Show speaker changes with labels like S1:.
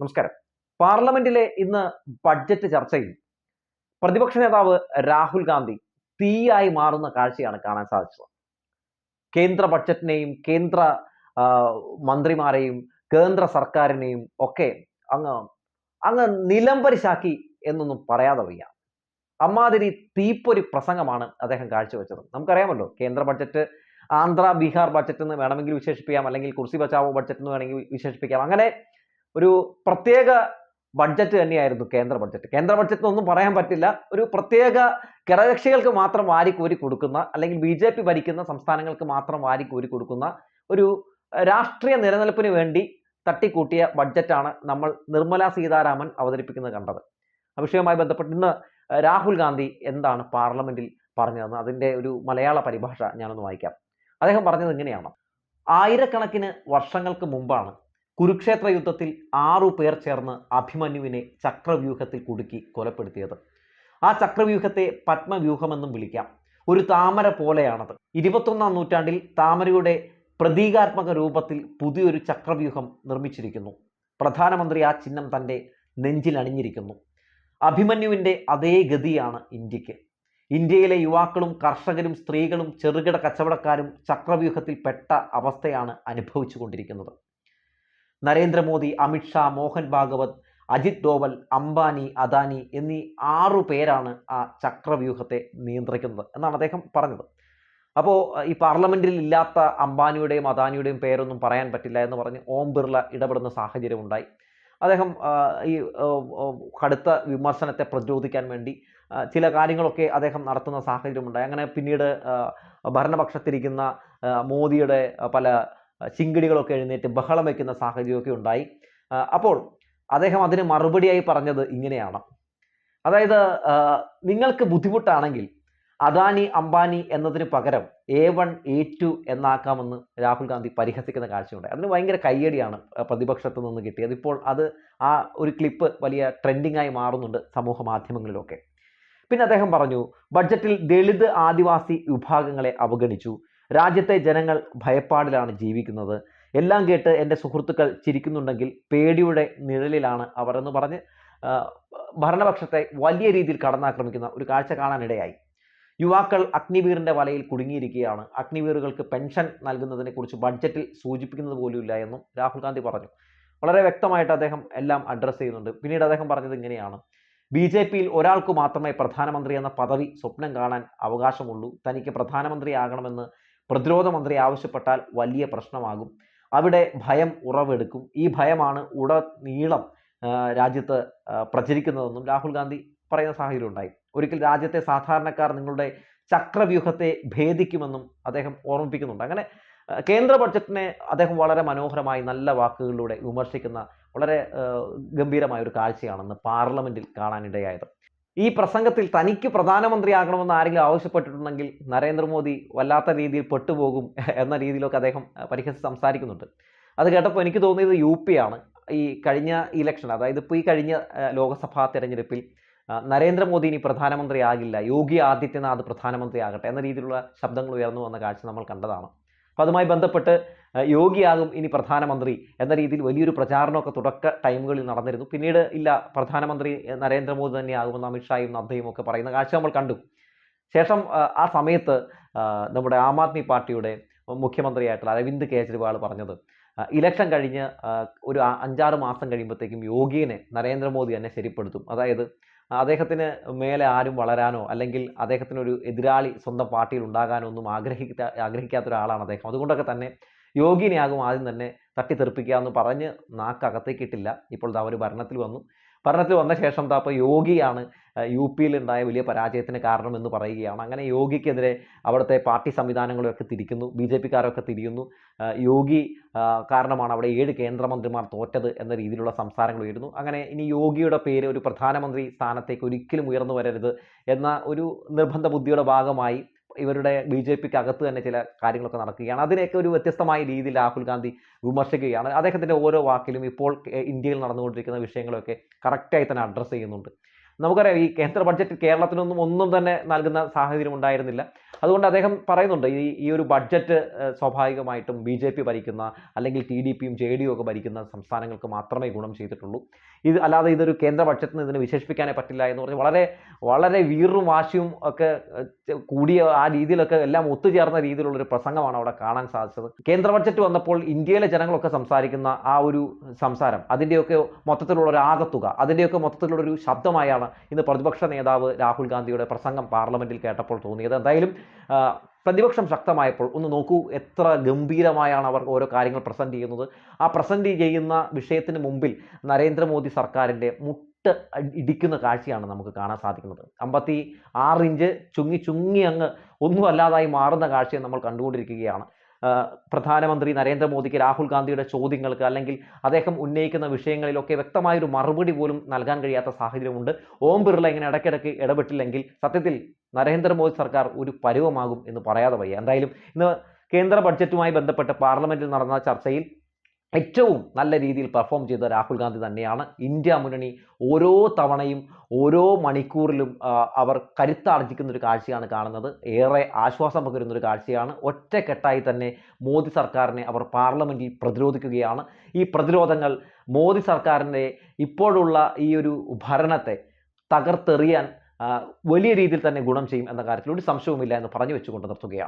S1: നമസ്കാരം. പാർലമെന്റിലെ ഇന്ന് ബഡ്ജറ്റ് ചർച്ചയിൽ പ്രതിപക്ഷ നേതാവ് രാഹുൽ ഗാന്ധി തീയായി മാറുന്ന കാഴ്ചയാണ് കാണാൻ സാധിച്ചത്. കേന്ദ്ര ബഡ്ജറ്റിനെയും കേന്ദ്ര മന്ത്രിമാരെയും കേന്ദ്ര സർക്കാരിനെയും ഒക്കെ അങ്ങ് അങ്ങ് നിലംപരിശാക്കി എന്നൊന്നും പറയാതെ വയ്യ. അമ്മാതിരി തീപ്പൊരി പ്രസംഗമാണ് അദ്ദേഹം കാഴ്ചവെച്ചത്. നമുക്കറിയാമല്ലോ കേന്ദ്ര ബഡ്ജറ്റ് ആന്ധ്ര ബീഹാർ ബഡ്ജറ്റ് എന്ന് വേണമെങ്കിൽ വിശേഷിപ്പിക്കാം അല്ലെങ്കിൽ കുർസി ബച്ചാവോ ബഡ്ജറ്റ് എന്ന് വേണമെങ്കിൽ വിശേഷിപ്പിക്കാം. അങ്ങനെ ഒരു പ്രത്യേക ബഡ്ജറ്റ് തന്നെയായിരുന്നു കേന്ദ്ര ബഡ്ജറ്റ് കേന്ദ്ര ബഡ്ജറ്റ് ഒന്നും പറയാൻ പറ്റില്ല. ഒരു പ്രത്യേക കിടകക്ഷികൾക്ക് മാത്രം വാരിക്കോരി കൊടുക്കുന്ന അല്ലെങ്കിൽ ബി ജെ പി ഭരിക്കുന്ന സംസ്ഥാനങ്ങൾക്ക് മാത്രം വാരിക്കോരി കൊടുക്കുന്ന ഒരു രാഷ്ട്രീയ നിലനിൽപ്പിന് വേണ്ടി തട്ടിക്കൂട്ടിയ ബഡ്ജറ്റാണ് നമ്മൾ നിർമ്മല സീതാരാമൻ അവതരിപ്പിക്കുന്നത് കണ്ടത്. ആ വിഷയവുമായി ബന്ധപ്പെട്ട് ഇന്ന് രാഹുൽ ഗാന്ധി എന്താണ് പാർലമെന്റിൽ പറഞ്ഞതെന്ന് അതിന്റെ ഒരു മലയാള പരിഭാഷ ഞാനൊന്ന് വായിക്കാം. അദ്ദേഹം പറഞ്ഞത് ഇങ്ങനെയാണ്. ആയിരക്കണക്കിന് വർഷങ്ങൾക്ക് മുമ്പാണ് കുരുക്ഷേത്ര യുദ്ധത്തിൽ ആറു പേർ ചേർന്ന് അഭിമന്യുവിനെ ചക്രവ്യൂഹത്തിൽ കുടുക്കി കൊലപ്പെടുത്തിയത്. ആ ചക്രവ്യൂഹത്തെ പത്മവ്യൂഹമെന്നും വിളിക്കാം. ഒരു താമര പോലെയാണത്. ഇരുപത്തൊന്നാം നൂറ്റാണ്ടിൽ താമരയുടെ പ്രതീകാത്മക രൂപത്തിൽ പുതിയൊരു ചക്രവ്യൂഹം നിർമ്മിച്ചിരിക്കുന്നു. പ്രധാനമന്ത്രി ആ ചിഹ്നം തന്റെ നെഞ്ചിൽ അണിഞ്ഞിരിക്കുന്നു. അഭിമന്യുവിന്റെ അതേ ഗതിയാണ് ഇന്ത്യയ്ക്ക്. ഇന്ത്യയിലെ യുവാക്കളും കർഷകരും സ്ത്രീകളും ചെറുകിട കച്ചവടക്കാരും ചക്രവ്യൂഹത്തിൽ പെട്ട അവസ്ഥയാണ് അനുഭവിച്ചു കൊണ്ടിരിക്കുന്നത് നരേന്ദ്രമോദി അമിത്ഷാ മോഹൻ ഭാഗവത് അജിത് ഡോവൽ അംബാനി അദാനി എന്നീ ആറു പേരാണ് ആ ചക്രവ്യൂഹത്തെ നിയന്ത്രിക്കുന്നത് എന്നാണ് അദ്ദേഹം പറഞ്ഞത്. അപ്പോൾ ഈ പാർലമെന്റിൽ ഇല്ലാത്ത അംബാനിയുടെയും അദാനിയുടെയും പേരൊന്നും പറയാൻ പറ്റില്ല എന്ന് പറഞ്ഞ് ഓം ബിർള ഇടപെടുന്ന സാഹചര്യം ഉണ്ടായി. അദ്ദേഹം ഈ കടുത്ത വിമർശനത്തെ പ്രതിരോധിക്കാൻ വേണ്ടി ചില കാര്യങ്ങളൊക്കെ അദ്ദേഹം നടത്തുന്ന സാഹചര്യമുണ്ടായി. അങ്ങനെ പിന്നീട് ഭരണപക്ഷത്തിരിക്കുന്ന മോദിയുടെ പല ചിങ്കിടികളൊക്കെ എഴുന്നേറ്റ് ബഹളം വയ്ക്കുന്ന സാഹചര്യമൊക്കെ ഉണ്ടായി. അപ്പോൾ അദ്ദേഹം അതിന് മറുപടിയായി പറഞ്ഞത് ഇങ്ങനെയാണ്. അതായത് നിങ്ങൾക്ക് ബുദ്ധിമുട്ടാണെങ്കിൽ അദാനി അംബാനി എന്നതിന് പകരം എ വൺ എ ടു എന്നാക്കാമെന്ന് രാഹുൽ ഗാന്ധി പരിഹസിക്കുന്ന കാഴ്ചയുണ്ടായി അതിന് ഭയങ്കര കയ്യടിയാണ് പ്രതിപക്ഷത്തു നിന്ന് കിട്ടിയത്. ഇപ്പോൾ അത് ആ ഒരു ക്ലിപ്പ് വലിയ ട്രെൻഡിംഗ് ആയി മാറുന്നുണ്ട് സമൂഹ മാധ്യമങ്ങളിലൊക്കെ. പിന്നെ അദ്ദേഹം പറഞ്ഞു ബഡ്ജറ്റിൽ ദളിത് ആദിവാസി വിഭാഗങ്ങളെ അവഗണിച്ചു. രാജ്യത്തെ ജനങ്ങൾ ഭയപ്പാടിലാണ് ജീവിക്കുന്നത്. എല്ലാം കേട്ട് എന്റെ സുഹൃത്തുക്കൾ ചിരിക്കുന്നുണ്ടെങ്കിൽ പേടിയുടെ നിഴലിലാണ് അവർ എന്ന് പറഞ്ഞ് ഭരണപക്ഷത്തെ വലിയ രീതിയിൽ കടന്നാക്രമിക്കുന്ന ഒരു കാഴ്ച കാണാനിടയായി. യുവാക്കൾ അഗ്നിവീറിന്റെ വലയിൽ കുടുങ്ങിയിരിക്കുകയാണ്. അഗ്നിവീറുകൾക്ക് പെൻഷൻ നൽകുന്നതിനെ കുറിച്ച് ബഡ്ജറ്റിൽ സൂചിപ്പിക്കുന്നത് പോലുമില്ല എന്നും രാഹുൽ ഗാന്ധി പറഞ്ഞു. വളരെ വ്യക്തമായിട്ട് അദ്ദേഹം എല്ലാം അഡ്രസ്സ് ചെയ്യുന്നുണ്ട്. പിന്നീട് അദ്ദേഹം പറഞ്ഞത് ഇങ്ങനെയാണ്. ബി ജെ പിയിൽ ഒരാൾക്ക് മാത്രമേ പ്രധാനമന്ത്രി എന്ന പദവി സ്വപ്നം കാണാൻ അവകാശമുള്ളൂ. തനിക്ക് പ്രധാനമന്ത്രിയാകണമെന്ന് പ്രതിരോധ മന്ത്രി ആവശ്യപ്പെട്ടാൽ വലിയ പ്രശ്നമാകും. അവിടെ ഭയം ഉറവെടുക്കും. ഈ ഭയമാണ് ഉട നീളം രാജ്യത്ത് പ്രചരിക്കുന്നതെന്നും രാഹുൽ ഗാന്ധി പറയുന്ന സാഹചര്യം ഉണ്ടായി. ഒരിക്കൽ രാജ്യത്തെ സാധാരണക്കാർ നിങ്ങളുടെ ചക്രവ്യൂഹത്തെ ഭേദിക്കുമെന്നും അദ്ദേഹം ഓർമ്മിപ്പിക്കുന്നുണ്ട്. അങ്ങനെ കേന്ദ്ര ബഡ്ജറ്റിനെ അദ്ദേഹം വളരെ മനോഹരമായി നല്ല വാക്കുകളിലൂടെ വിമർശിക്കുന്ന വളരെ ഗംഭീരമായ ഒരു കാഴ്ചയാണെന്ന് പാർലമെന്റിൽ കാണാനിടയായത്. ഈ പ്രസംഗത്തിൽ തനിക്ക് പ്രധാനമന്ത്രിയാകണമെന്ന് ആരെങ്കിലും ആവശ്യപ്പെട്ടിട്ടുണ്ടെങ്കിൽ നരേന്ദ്രമോദി വല്ലാത്ത രീതിയിൽ പെട്ടുപോകും എന്ന രീതിയിലൊക്കെ അദ്ദേഹം പരിഹസിച്ച് സംസാരിക്കുന്നുണ്ട്. അത് കേട്ടപ്പോൾ എനിക്ക് തോന്നിയത് യു പി ആണ്. ഈ കഴിഞ്ഞ ഇലക്ഷൻ അതായത് ഇപ്പോൾ ഈ കഴിഞ്ഞ ലോക്സഭാ തെരഞ്ഞെടുപ്പിൽ നരേന്ദ്രമോദി ഇനി പ്രധാനമന്ത്രിയാകില്ല. യോഗി ആദിത്യനാഥ് പ്രധാനമന്ത്രിയാകട്ടെ എന്ന രീതിയിലുള്ള ശബ്ദങ്ങൾ ഉയർന്നു വന്ന കാഴ്ച നമ്മൾ കണ്ടതാണ്. അപ്പോൾ അതുമായി ബന്ധപ്പെട്ട് യോഗിയാകും ഇനി പ്രധാനമന്ത്രി എന്ന രീതിയിൽ വലിയൊരു പ്രചാരണമൊക്കെ തുടക്ക ടൈമുകളിൽ നടന്നിരുന്നു. പിന്നീട് ഇല്ല പ്രധാനമന്ത്രി നരേന്ദ്രമോദി തന്നെയാകുമെന്ന് അമിത്ഷായും നദ്ദയും ഒക്കെ പറയുന്ന കാഴ്ച നമ്മൾ കണ്ടു. ശേഷം ആ, സമയത്ത് നമ്മുടെ ആം ആദ്മി പാർട്ടിയുടെ മുഖ്യമന്ത്രിയായിട്ടുള്ള അരവിന്ദ് കെജ്രിവാൾ പറഞ്ഞത് ഇലക്ഷൻ കഴിഞ്ഞ് ഒരു അഞ്ചാറ് മാസം കഴിയുമ്പോഴത്തേക്കും യോഗിയെ നരേന്ദ്രമോദി തന്നെ ശരിപ്പെടുത്തും. അതായത് അദ്ദേഹത്തിന് മേലെ ആരും വളരാനോ അല്ലെങ്കിൽ അദ്ദേഹത്തിന് ഒരു എതിരാളി സ്വന്തം പാർട്ടിയിൽ ഉണ്ടാകാനോ ഒന്നും ആഗ്രഹിക്കാ ആഗ്രഹിക്കാത്ത ഒരാളാണ് അദ്ദേഹം. അതുകൊണ്ടൊക്കെ തന്നെ യോഗിനെയാകും ആദ്യം തന്നെ തട്ടിത്തെറിപ്പിക്കുക എന്ന് പറഞ്ഞ് നാക്കകത്തേക്കിട്ടില്ല ഇപ്പോൾ അവർ ഭരണത്തിൽ വന്നു. ഭരണത്തിൽ വന്ന ശേഷം ദാ ഇപ്പോൾ യോഗിയാണ് യു പിയിൽ ഉണ്ടായ വലിയ പരാജയത്തിന് കാരണമെന്ന് പറയുകയാണ്. അങ്ങനെ യോഗിക്കെതിരെ അവിടുത്തെ പാർട്ടി സംവിധാനങ്ങളൊക്കെ തിരിക്കുന്നു ബി ജെ പിക്കാരൊക്കെ തിരിയുന്നു. യോഗി കാരണമാണ് അവിടെ ഏഴ് കേന്ദ്രമന്ത്രിമാർ തോറ്റത് എന്ന രീതിയിലുള്ള സംസാരങ്ങൾ ഉയരുന്നു. അങ്ങനെ ഇനി യോഗിയുടെ പേര് ഒരു പ്രധാനമന്ത്രി സ്ഥാനത്തേക്ക് ഒരിക്കലും ഉയർന്നു വരരുത് എന്ന ഒരു നിർബന്ധ ബുദ്ധിയുടെ ഭാഗമായി ഇവരുടെ ബി ജെ പിക്ക് അകത്ത് തന്നെ ചില കാര്യങ്ങളൊക്കെ നടക്കുകയാണ്. അതിനെയൊക്കെ ഒരു വ്യത്യസ്തമായ രീതിയിൽ രാഹുൽ ഗാന്ധി വിമർശിക്കുകയാണ്. അദ്ദേഹത്തിന്റെ ഓരോ വാക്കിലും ഇപ്പോൾ ഇന്ത്യയിൽ നടന്നുകൊണ്ടിരിക്കുന്ന വിഷയങ്ങളൊക്കെ കറക്റ്റായി തന്നെ അഡ്രസ്സ് ചെയ്യുന്നുണ്ട്. നമുക്കറിയാം ഈ കേന്ദ്ര ബഡ്ജറ്റ് കേരളത്തിനൊന്നും ഒന്നും തന്നെ നൽകുന്ന സാഹചര്യം ഉണ്ടായിരുന്നില്ല. അതുകൊണ്ട് അദ്ദേഹം പറയുന്നുണ്ട് ഈ ഈ ഒരു ബഡ്ജറ്റ് സ്വാഭാവികമായിട്ടും ബി ജെ പി ഭരിക്കുന്ന അല്ലെങ്കിൽ ടി ഡി പിയും ജെ ഡി ഒക്കെ ഭരിക്കുന്ന സംസ്ഥാനങ്ങൾക്ക് മാത്രമേ ഗുണം ചെയ്തിട്ടുള്ളൂ. ഇത് അല്ലാതെ ഇതൊരു കേന്ദ്ര ബഡ്ജറ്റിന് ഇതിനെ വിശേഷിപ്പിക്കാനേ പറ്റില്ല എന്ന് പറഞ്ഞ് വളരെ വളരെ വീറും വാശിയും ഒക്കെ കൂടിയ ആ രീതിയിലൊക്കെ എല്ലാം ഒത്തുചേർന്ന രീതിയിലുള്ളൊരു പ്രസംഗമാണ് അവിടെ കാണാൻ സാധിച്ചത്. കേന്ദ്ര ബഡ്ജറ്റ് വന്നപ്പോൾ ഇന്ത്യയിലെ ജനങ്ങളൊക്കെ സംസാരിക്കുന്ന ആ ഒരു സംസാരം അതിന്റെയൊക്കെ മൊത്തത്തിലുള്ള ഒരു ആകത്തുക അതിന്റെയൊക്കെ മൊത്തത്തിലുള്ള ഒരു ശബ്ദമായാണ് ഇന്ന് പ്രതിപക്ഷ നേതാവ് രാഹുൽ ഗാന്ധിയുടെ പ്രസംഗം പാർലമെന്റിൽ കേട്ടപ്പോൾ തോന്നിയത്. എന്തായാലും പ്രതിപക്ഷം ശക്തമായപ്പോൾ ഒന്ന് നോക്കൂ എത്ര ഗംഭീരമായാണ് അവർ ഓരോ കാര്യങ്ങൾ പ്രസന്റ് ചെയ്യുന്നത്. ആ പ്രസന്റ് ചെയ്യുന്ന വിഷയത്തിന് മുമ്പിൽ നരേന്ദ്രമോദി സർക്കാരിന്റെ മുട്ട് ഇടിക്കുന്ന കാഴ്ചയാണ് നമുക്ക് കാണാൻ സാധിക്കുന്നത്. അമ്പത്തി ആറ് ഇഞ്ച് ചുങ്ങി ചുങ്ങി അങ്ങ് ഒന്നും അല്ലാതായി മാറുന്ന കാഴ്ചയെ നമ്മൾ കണ്ടുകൊണ്ടിരിക്കുകയാണ്. പ്രധാനമന്ത്രി നരേന്ദ്രമോദിക്ക് രാഹുൽ ഗാന്ധിയുടെ ചോദ്യങ്ങൾക്ക് അല്ലെങ്കിൽ അദ്ദേഹം ഉന്നയിക്കുന്ന വിഷയങ്ങളിലൊക്കെ വ്യക്തമായൊരു മറുപടി പോലും നൽകാൻ കഴിയാത്ത സാഹചര്യമുണ്ട്. ഓം ബിർള ഇങ്ങനെ ഇടയ്ക്കിടയ്ക്ക് ഇടപെട്ടില്ലെങ്കിൽ സത്യത്തിൽ നരേന്ദ്രമോദി സർക്കാർ ഒരു പരുവമാകും എന്ന് പറയാതെ വയ്യ. എന്തായാലും ഇന്ന് കേന്ദ്ര ബഡ്ജറ്റുമായി ബന്ധപ്പെട്ട് പാർലമെന്റിൽ നടന്ന ചർച്ചയിൽ ഏറ്റവും നല്ല രീതിയിൽ പെർഫോം ചെയ്ത രാഹുൽ ഗാന്ധി തന്നെയാണ്. ഇന്ത്യ മുന്നണി ഓരോ തവണയും ഓരോ മണിക്കൂറിലും അവർ കരുത്താർജിക്കുന്ന ഒരു കാഴ്ചയാണ് കാണുന്നത്. ഏറെ ആശ്വാസം പകരുന്ന ഒരു കാഴ്ചയാണ്. ഒറ്റക്കെട്ടായി തന്നെ മോദി സർക്കാരിനെ അവർ പാർലമെന്റിൽ പ്രതിരോധിക്കുകയാണ്. ഈ പ്രതിരോധങ്ങൾ മോദി സർക്കാരിന്റെ ഇപ്പോഴുള്ള ഈ ഒരു ഭരണത്തെ തകർത്തെറിയാൻ വലിയ രീതിയിൽ തന്നെ ഗുണം ചെയ്യും എന്ന കാര്യത്തിൽ ഒരു സംശയവുമില്ല എന്ന് പറഞ്ഞു വെച്ചുകൊണ്ട് നിർത്തുകയാണ്.